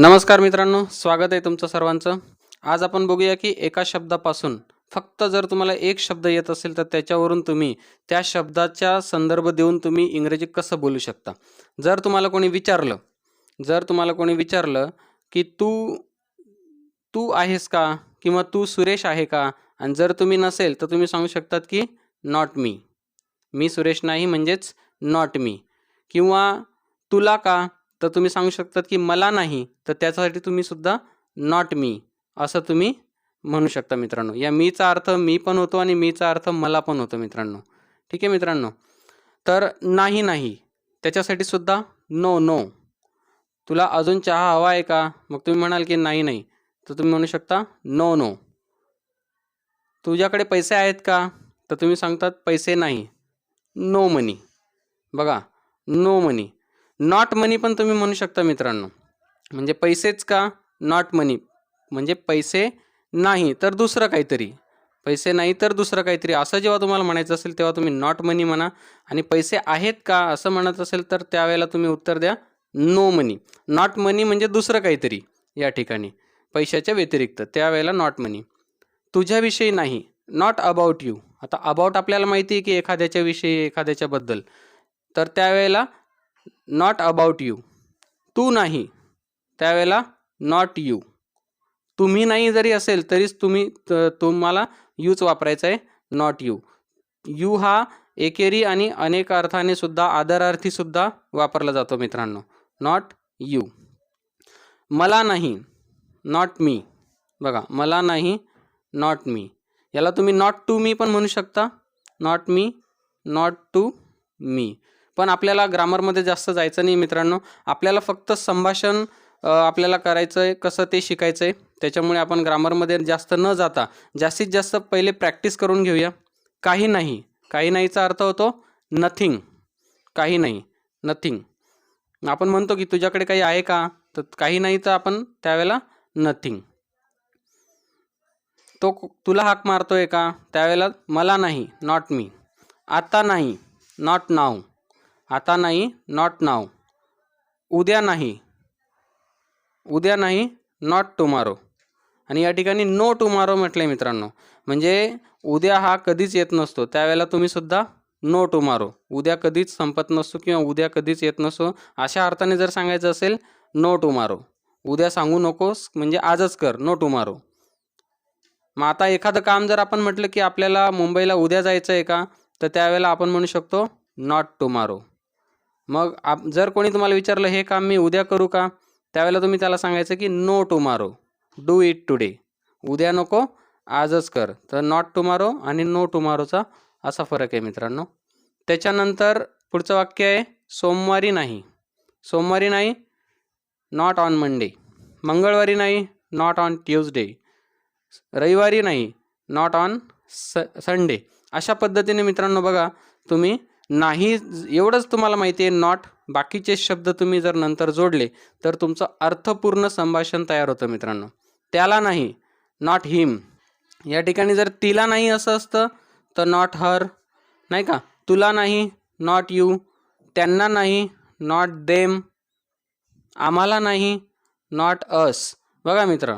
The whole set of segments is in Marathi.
नमस्कार मित्रांनो स्वागत आहे तुमचं सर्वांचं. आज आपण बघूया की एका शब्दापासून फक्त जर तुम्हाला एक शब्द येत असेल तर त्याच्यावरून तुम्ही त्या शब्दाचा संदर्भ देऊन तुम्ही इंग्रजी कसं बोलू शकता. जर तुम्हाला कोणी विचारलं जर तुम्हाला कोणी विचारलं की तू तू आहेस का किंवा तू सुरेश आहे का? आणि जर तुम्ही नसेल तर तुम्ही सांगू शकतात की नॉट मी. मी सुरेश नाही म्हणजेच नॉट मी. किंवा तुला का? तर तुम्ही सांगू शकतात की मला नाही तर त्याच्यासाठी तुम्ही सुद्धा नॉट मी असं तुम्ही म्हणू शकता मित्रांनो. या मीचा अर्थ मी पण होतो आणि मीचा अर्थ मला पण होतो मित्रांनो. ठीक आहे मित्रांनो? तर नाही नाही. त्याच्यासाठी सुद्धा नो नो तुला अजून चहा हवा आहे का? मग तुम्ही म्हणाल की नाही नाही. तर तुम्ही म्हणू शकता नो नो तुझ्याकडे पैसे आहेत का? तर तुम्ही सांगतात पैसे नाही. नो मनी बघा नो मनी नॉट मनी पण तुम्ही म्हणू शकता मित्रांनो. म्हणजे पैसेच का? नॉट मनी म्हणजे पैसे नाही तर दुसरं काहीतरी. पैसे नाही तर दुसरं काहीतरी. असं जेव्हा तुम्हाला म्हणायचं असेल तेव्हा तुम्ही नॉट मनी म्हणा. आणि पैसे आहेत का? असं म्हणत असेल तर त्यावेळेला तुम्ही उत्तर द्या नो मनी नॉट मनी म्हणजे दुसरं काहीतरी या ठिकाणी. पैशाच्या व्यतिरिक्त त्यावेळेला नॉट मनी तुझ्याविषयी नाही. नॉट अबाउट यू आता अबाउट आपल्याला माहिती आहे की एखाद्याच्या विषयी एखाद्याच्याबद्दल तर त्यावेळेला नॉट अबाउट यू तू नाही. त्यावेळेला नॉट यू तुम्ही नाही जरी असेल तरीच तुम्ही त- तुम्हाला यूच वापरायचा आहे नॉट यू यू हा एकेरी आणि अनेक अर्थाने सुद्धा आदरार्थी सुद्धा वापरला जातो मित्रांनो. नॉट यू मला नाही नॉट मी बघा मला नाही नॉट मी याला तुम्ही नॉट टू मी पण म्हणू शकता. Not me not to me पण आपल्याला ग्रामरमध्ये जास्त जायचं नाही मित्रांनो. आपल्याला फक्त संभाषण आपल्याला करायचं आहे कसं ते शिकायचं आहे त्याच्यामुळे आपण ग्रामरमध्ये जास्त न जाता जास्तीत जास्त पहिले प्रॅक्टिस करून घेऊया. काही नाही. काही नाहीचा अर्थ होतो नथिंग काही नाही. नथिंग आपण म्हणतो की तुझ्याकडे काही आहे का? तर काही नाही तर आपण त्यावेळेला नथिंग तो तुला हाक मारतोय का? त्यावेळेला मला नाही. नॉट मी आता नाही. नॉट नाव आता नाही नॉट नाव उद्या नाही. उद्या नाही नॉट टुमारो आणि या ठिकाणी नो टुमारो म्हटलं आहे मित्रांनो. म्हणजे उद्या हा कधीच येत नसतो. त्यावेळेला तुम्ही सुद्धा नो टुमारो उद्या कधीच संपत नसतो किंवा उद्या कधीच येत नसतो अशा अर्थाने जर सांगायचं असेल नो टुमारो उद्या सांगू नकोस म्हणजे आजच कर नो टुमारो मग आता एखादं काम जर आपण म्हटलं की आपल्याला मुंबईला उद्या जायचं आहे का तर त्यावेळेला आपण म्हणू शकतो नॉट टुमारो मग आप जर कोणी तुम्हाला विचारलं हे काम मी उद्या करू का? त्यावेळेला तुम्ही त्याला सांगायचं की no tomorrow do it today उद्या नको आजच कर. तर नॉट टुमारो आणि नो टुमारोचा असा फरक आहे मित्रांनो. त्याच्यानंतर पुढचं वाक्य आहे सोमवारी नाही. सोमवारी नाही नॉट ऑन मंडे मंगळवारी नाही नॉट ऑन ट्यूजडे रविवारी नाही नॉट ऑन स संडे अशा पद्धतीने मित्रांनो बघा तुम्ही नाही एवढंच तुम्हाला माहिती आहे नॉट बाकीचे शब्द तुम्ही जर नंतर जोडले तर तुमचं अर्थपूर्ण संभाषण तयार होतं मित्रांनो. त्याला नाही नॉट हिम या ठिकाणी जर तिला नाही असं असतं तर नॉट हर नाही का? तुला नाही नॉट यू त्यांना नाही नॉट देम आम्हाला नाही नॉट अस बघा मित्र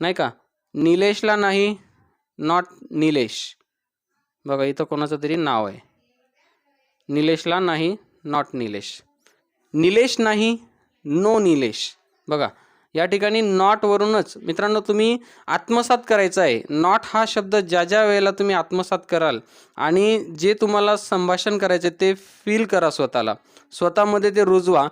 नाही का? निलेशला नाही नॉट निलेश. बघा इथं कोणाचं तरी नाव आहे. निलेशला नाही नॉट निलेश. निलेश नाही नो निलेश. बघा या ठिकाणी नॉटवरूनच मित्रांनो तुम्ही आत्मसात करायचं आहे. नॉट हा शब्द ज्या ज्या वेळेला तुम्ही आत्मसात कराल आणि जे तुम्हाला संभाषण करायचे ते फील करा स्वतःला. स्वतःमध्ये ते रुजवा.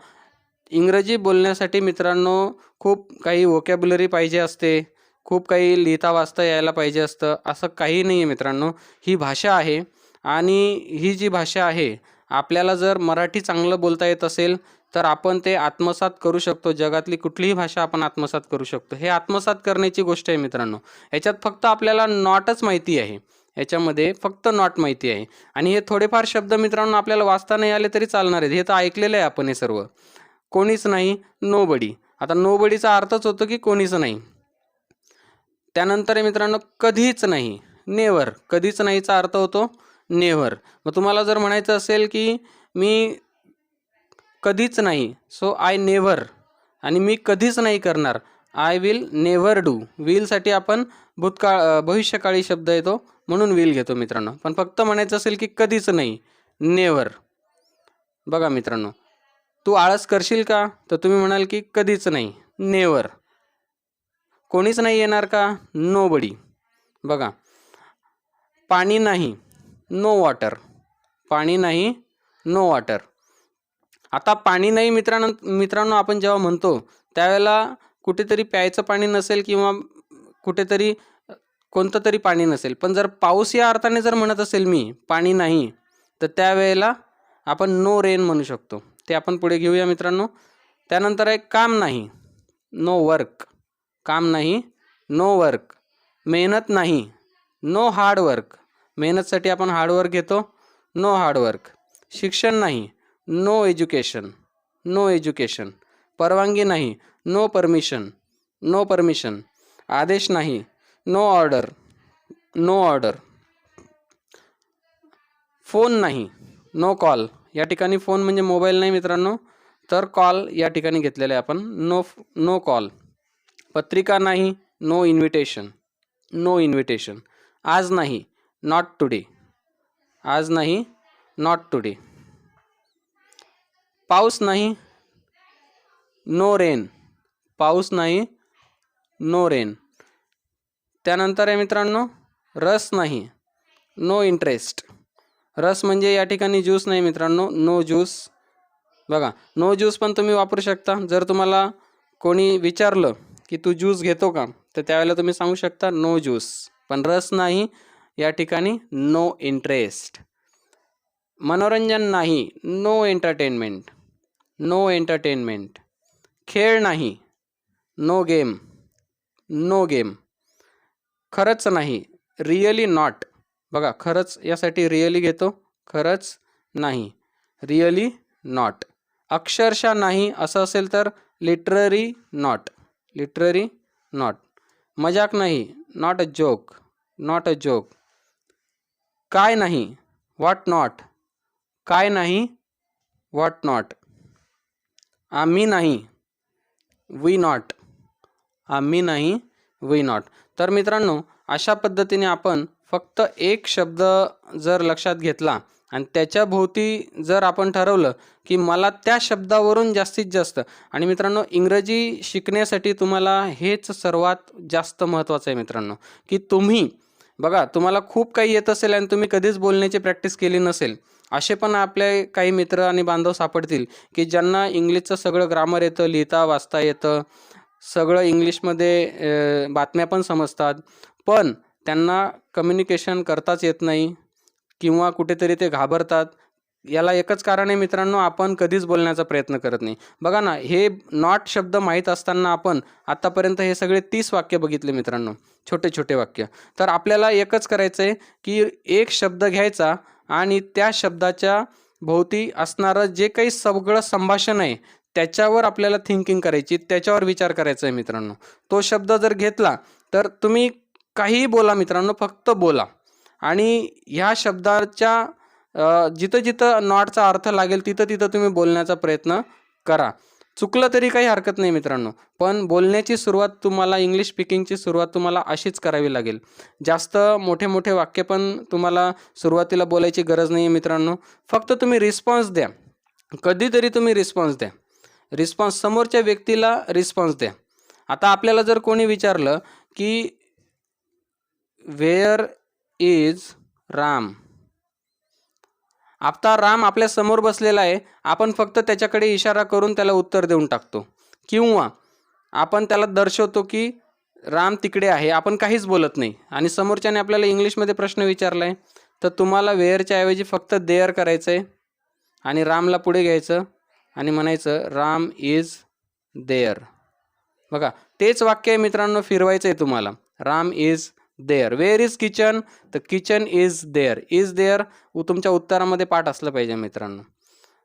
इंग्रजी बोलण्यासाठी मित्रांनो खूप काही वोकॅब्युलरी पाहिजे असते. खूप काही लिहिता वाचता यायला पाहिजे असतं. असं काही नाही आहे मित्रांनो. ही भाषा आहे. आणि ही जी भाषा आहे आपल्याला जर मराठी चांगलं बोलता येत असेल तर आपण ते आत्मसात करू शकतो. जगातली कुठलीही भाषा आपण आत्मसात करू शकतो. हे आत्मसात करण्याची गोष्ट आहे मित्रांनो. याच्यात फक्त आपल्याला नॉटच माहिती आहे. याच्यामध्ये फक्त नॉट माहिती आहे. आणि हे थोडेफार शब्द मित्रांनो आपल्याला वाचता नाही आले तरी चालणार आहेत. हे तर ऐकलेलं आहे आपण हे सर्व. कोणीच नाही नोबडी आता नोबडीचा अर्थच होतो की कोणीच नाही. त्यानंतर मित्रांनो कधीच नाही. नेवर कधीच नाहीचा अर्थ होतो. नेव्हर. मग तुम्हाला जर म्हणायचं असेल की मी कधीच नाही सो आय नेव्हर. आणि मी कधीच नाही करणार आय विल नेव्हर डू. विलसाठी आपण भूतकाळ भविष्यकाळी शब्द येतो म्हणून विल घेतो मित्रांनो. पण फक्त म्हणायचं असेल की कधीच नाही नेव्हर. बघा मित्रांनो तू आळस करशील का? तर तुम्ही म्हणाल की कधीच नाही नेवर कोणीच नाही येणार का? नो बडी बघा पाणी नाही. नो वॉटर पाणी नाही नो वॉटर आता पाणी नाही मित्रांनो मित्रांनो आपण जेव्हा म्हणतो त्यावेळेला कुठेतरी प्यायचं पाणी नसेल किंवा कुठेतरी कोणतं तरी पाणी नसेल. पण जर पाऊस या अर्थाने जर म्हणत असेल मी पाणी नाही तर त्यावेळेला आपण नो रेन म्हणू शकतो. ते आपण पुढे घेऊया मित्रांनो. त्यानंतर आहे काम नाही नो वर्क काम नाही नो वर्क मेहनत नाही नो हार्ड वर्क मेहनतसाठी आपण हार्डवर्क घेतो. नो हार्डवर्क शिक्षण नाही. नो एज्युकेशन नो एज्युकेशन परवानगी नाही. नो परमिशन नो परमिशन आदेश नाही. No order no order phone नाही. नो कॉल या ठिकाणी फोन म्हणजे मोबाईल नाही मित्रांनो. तर कॉल या ठिकाणी घेतलेला आहे आपण नो नो कॉल पत्रिका नाही. नो इन्व्हिटेशन नो इन्व्हिटेशन आज नाही. नॉट टुडे आज नाही नॉट टुडे पाऊस नाही नो रेन पाऊस नाही नो रेन त्यानंतर आहे मित्रांनो रस नाही नो इंटरेस्ट रस म्हणजे या ठिकाणी ज्यूस नाही मित्रांनो नो ज्यूस बघा नो ज्यूस पण तुम्ही वापरू शकता. जर तुम्हाला कोणी विचारलं की तू ज्यूस घेतो का तर त्यावेळेला तुम्ही सांगू शकता नो ज्यूस पण रस नाही या ठिकाणी नो इंटरेस्ट मनोरंजन नाही नो एंटरटेनमेंट नो एंटरटेनमेंट खेळ नाही नो गेम नो गेम खरंच नाही रिअली नॉट बघा खरंच यासाठी रिअली घेतो खरंच नाही रिअली नॉट अक्षरशः नाही असं असेल तर लिटररी नॉट लिटररी नॉट मजाक नाही not a joke not a joke काय नाही व्हॉट नॉट काय नाही व्हॉट नॉट आम्ही नाही वी नॉट आम्ही नाही वी नॉट तर मित्रांनो अशा पद्धतीने आपण फक्त एक शब्द जर लक्षात घेतला आणि त्याच्या भोवती जर आपण ठरवलं की मला त्या शब्दावरून जास्तीत जास्त आणि मित्रांनो इंग्रजी शिकण्यासाठी तुम्हाला हेच सर्वात जास्त महत्त्वाचं आहे मित्रांनो की तुम्ही बघा तुम्हाला खूप काही येत असेल आणि तुम्ही कधीच बोलण्याची प्रॅक्टिस केली नसेल असे पण आपले काही मित्र आणि बांधव सापडतील की ज्यांना इंग्लिशचं सगळं ग्रामर येतं लिहिता वाचता येतं सगळं इंग्लिशमध्ये बातम्या पण समजतात पण त्यांना कम्युनिकेशन करताच येत नाही किंवा कुठेतरी ते घाबरतात. याला एकच कारण आहे मित्रांनो आपण कधीच बोलण्याचा प्रयत्न करत नाही. बघा ना हे नॉट शब्द माहीत असताना आपण आत्तापर्यंत हे सगळे तीस वाक्य बघितले मित्रांनो. छोटे छोटे वाक्य. तर आपल्याला एकच करायचं आहे की एक शब्द घ्यायचा आणि त्या शब्दाच्या भोवती असणारं जे काही सगळं संभाषण आहे त्याच्यावर आपल्याला थिंकिंग करायची त्याच्यावर विचार करायचा आहे मित्रांनो. तो शब्द जर घेतला तर तुम्ही काहीही बोला मित्रांनो फक्त बोला. आणि ह्या शब्दाच्या जिथं जिथं नॉटचा अर्थ लागेल तिथं तिथं तुम्ही बोलण्याचा प्रयत्न करा. चुकलं तरी काही हरकत नाही मित्रांनो. पण बोलण्याची सुरुवात तुम्हाला इंग्लिश स्पीकिंगची सुरुवात तुम्हाला अशीच करावी लागेल. जास्त मोठे मोठे वाक्य पण तुम्हाला सुरुवातीला बोलायची गरज नाही आहे मित्रांनो. फक्त तुम्ही रिस्पॉन्स द्या. कधीतरी तुम्ही रिस्पॉन्स द्या. रिस्पॉन्स समोरच्या व्यक्तीला रिस्पॉन्स द्या. आता आपल्याला जर कोणी विचारलं की वेअर इज राम आता राम आपल्यासमोर बसलेला आहे. आपण फक्त त्याच्याकडे इशारा करून त्याला उत्तर देऊन टाकतो. किंवा आपण त्याला दर्शवतो की राम तिकडे आहे. आपण काहीच बोलत नाही. आणि समोरच्याने आपल्याला इंग्लिशमध्ये प्रश्न विचारला आहे तर तुम्हाला वेअरच्या ऐवजी फक्त देअर करायचं आहे आणि रामला पुढे घ्यायचं आणि म्हणायचं राम इज देअर. बघा तेच वाक्य आहे मित्रांनो फिरवायचं आहे तुम्हाला. Room is there where is kitchen तर kitchen is there is there तुमच्या उत्तरामध्ये पाठ असलं पाहिजे मित्रांनो.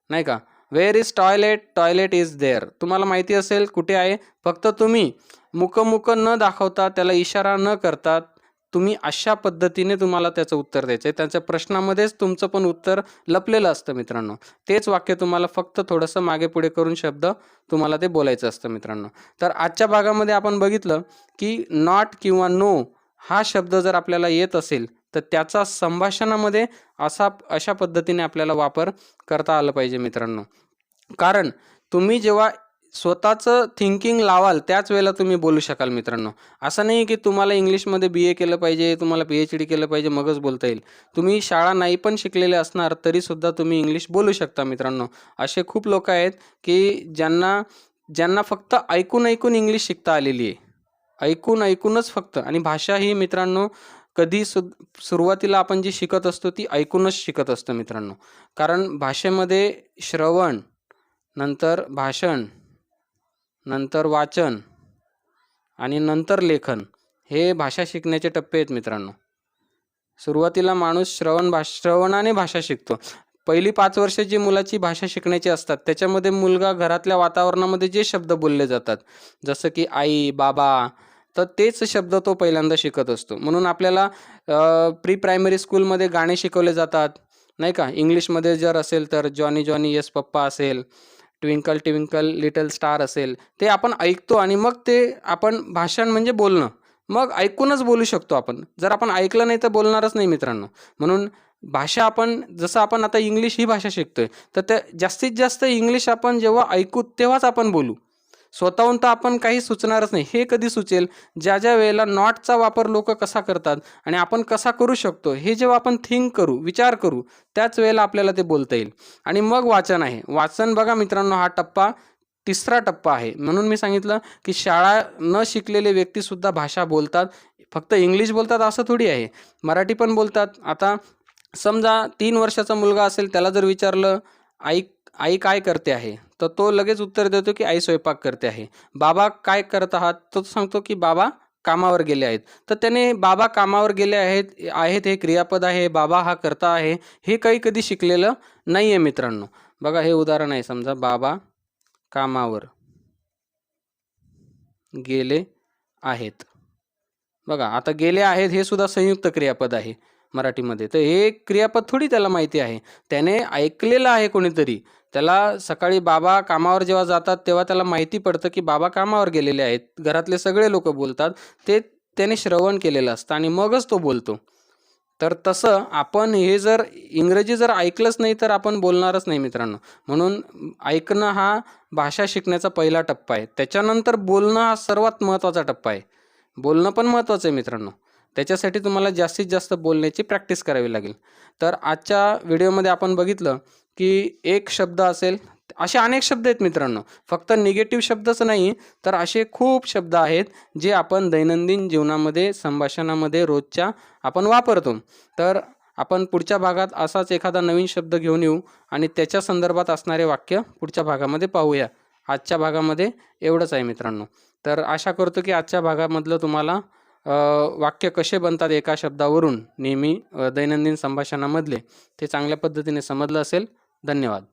नाही का? Where is toilet toilet is there तुम्हाला माहिती असेल कुठे आहे? फक्त तुम्ही मुकमुक न दाखवता त्याला इशारा न करता तुम्ही अशा पद्धतीने तुम्हाला त्याचं उत्तर द्यायचं आहे. त्याच्या प्रश्नामध्येच तुमचं पण उत्तर लपलेलं असतं मित्रांनो. तेच वाक्य तुम्हाला फक्त थोडंसं मागे पुढे करून शब्द तुम्हाला ते बोलायचं असतं मित्रांनो. तर आजच्या भागामध्ये आपण बघितलं की नॉट किंवा नो हा शब्द जर आपल्याला येत असेल तर त्याचा संभाषणामध्ये असा अशा पद्धतीने आपल्याला वापर करता आला पाहिजे मित्रांनो. कारण तुम्ही जेव्हा स्वतःचं थिंकिंग लावाल त्याच वेळेला तुम्ही बोलू शकाल मित्रांनो. असं नाही की तुम्हाला इंग्लिशमध्ये बी ए केलं पाहिजे तुम्हाला पी एच डी केलं पाहिजे मगच बोलता येईल. तुम्ही शाळा नाही पण शिकलेले असणार तरीसुद्धा तुम्ही इंग्लिश बोलू शकता मित्रांनो. असे खूप लोक आहेत की ज्यांना ज्यांना फक्त ऐकून ऐकून इंग्लिश शिकता आलेली आहे. ऐकून ऐकूनच फक्त. आणि भाषा ही मित्रांनो कधी सु सुरुवातीला आपण जी शिकत असतो ती ऐकूनच शिकत असतो मित्रांनो. कारण भाषेमध्ये श्रवण नंतर भाषण नंतर वाचन आणि नंतर लेखन हे भाषा शिकण्याचे टप्पे आहेत मित्रांनो. सुरुवातीला माणूस श्रवण भाष श्रवणाने भाषा शिकतो. पहिली पाच वर्ष जी मुलाची भाषा शिकण्याची असतात त्याच्यामध्ये मुलगा घरातल्या वातावरणामध्ये जे शब्द बोलले जातात जसं की आई बाबा तर तेच शब्द तो पहिल्यांदा शिकत असतो. म्हणून आपल्याला प्री प्रायमरी स्कूलमध्ये गाणे शिकवले जातात नाही का? इंग्लिशमध्ये जर असेल तर जॉनी जॉनी येस पप्पा असेल ट्विंकल ट्विंकल लिटल स्टार असेल ते आपण ऐकतो आणि मग ते आपण भाषण म्हणजे बोलणं. मग ऐकूनच बोलू शकतो आपण. जर आपण ऐकलं नाही तर बोलणारच नाही मित्रांनो. म्हणून भाषा आपण जसं आपण आता इंग्लिश ही भाषा शिकतोय तर त्या जास्तीत जास्त इंग्लिश आपण जेव्हा ऐकू तेव्हाच आपण बोलू. स्वतःहून तर आपण काही सुचणारच नाही. हे कधी सुचेल? ज्या ज्या वेळेला नॉटचा वापर लोक कसा करतात आणि आपण कसा करू शकतो हे जेव्हा आपण थिंक करू विचार करू त्याच वेळेला आपल्याला ते बोलता येईल. आणि मग वाचन आहे. वाचन बघा मित्रांनो हा टप्पा तिसरा टप्पा आहे. म्हणून मी सांगितलं की शाळा न शिकलेले व्यक्तीसुद्धा भाषा बोलतात. फक्त इंग्लिश बोलतात असं थोडी आहे. मराठी पण बोलतात. आता समजा तीन वर्षाचा मुलगा असेल त्याला जर विचारलं आई आई काय करते आहे? तर तो लगेच उत्तर देतो की आई स्वयंपाक करते आहे. बाबा काय करत आहात? तो सांगतो की बाबा कामावर गेले आहेत. तर त्याने बाबा कामावर गेले आहेत आहेत हे क्रियापद आहे बाबा हा करता आहे हे काही कधी शिकलेलं नाही आहे मित्रांनो. बघा हे उदाहरण आहे समजा बाबा कामावर गेले आहेत. बघा आता गेले आहेत हे सुद्धा संयुक्त क्रियापद आहे. मराठीमध्ये. तर हे क्रियापद थोडी त्याला माहिती आहे. त्याने ऐकलेलं आहे कोणीतरी. त्याला सकाळी बाबा कामावर जेव्हा जातात तेव्हा त्याला माहिती पडतं की बाबा कामावर गेलेले आहेत. घरातले सगळे लोक बोलतात. ते त्याने श्रवण केलेलं असतं आणि मगच तो बोलतो. तर तसं आपण हे जर इंग्रजी जर ऐकलंच नाही तर आपण बोलणारच नाही मित्रांनो. म्हणून ऐकणं हा भाषा शिकण्याचा पहिला टप्पा आहे. त्याच्यानंतर बोलणं हा सर्वात महत्त्वाचा टप्पा आहे. बोलणं पण महत्त्वाचं आहे मित्रांनो. त्याच्यासाठी तुम्हाला जास्तीत जास्त बोलण्याची प्रॅक्टिस करावी लागेल. तर आजच्या व्हिडिओमध्ये आपण बघितलं की एक शब्द असेल असे अनेक शब्द आहेत मित्रांनो. फक्त निगेटिव्ह शब्दच नाही तर असे खूप शब्द आहेत जे आपण दैनंदिन जीवनामध्ये संभाषणामध्ये रोजच्या आपण वापरतो. तर आपण पुढच्या भागात असाच एखादा नवीन शब्द घेऊन येऊ आणि त्याच्या संदर्भात असणारे वाक्य पुढच्या भागामध्ये पाहूया. आजच्या भागामध्ये एवढंच आहे मित्रांनो. तर आशा करतो की आजच्या भागामधलं तुम्हाला वाक्य कसे बनतात एका शब्दावरून नेहमी दैनंदिन संभाषणामधले ते चांगल्या पद्धतीने समजलं असेल. धन्यवाद.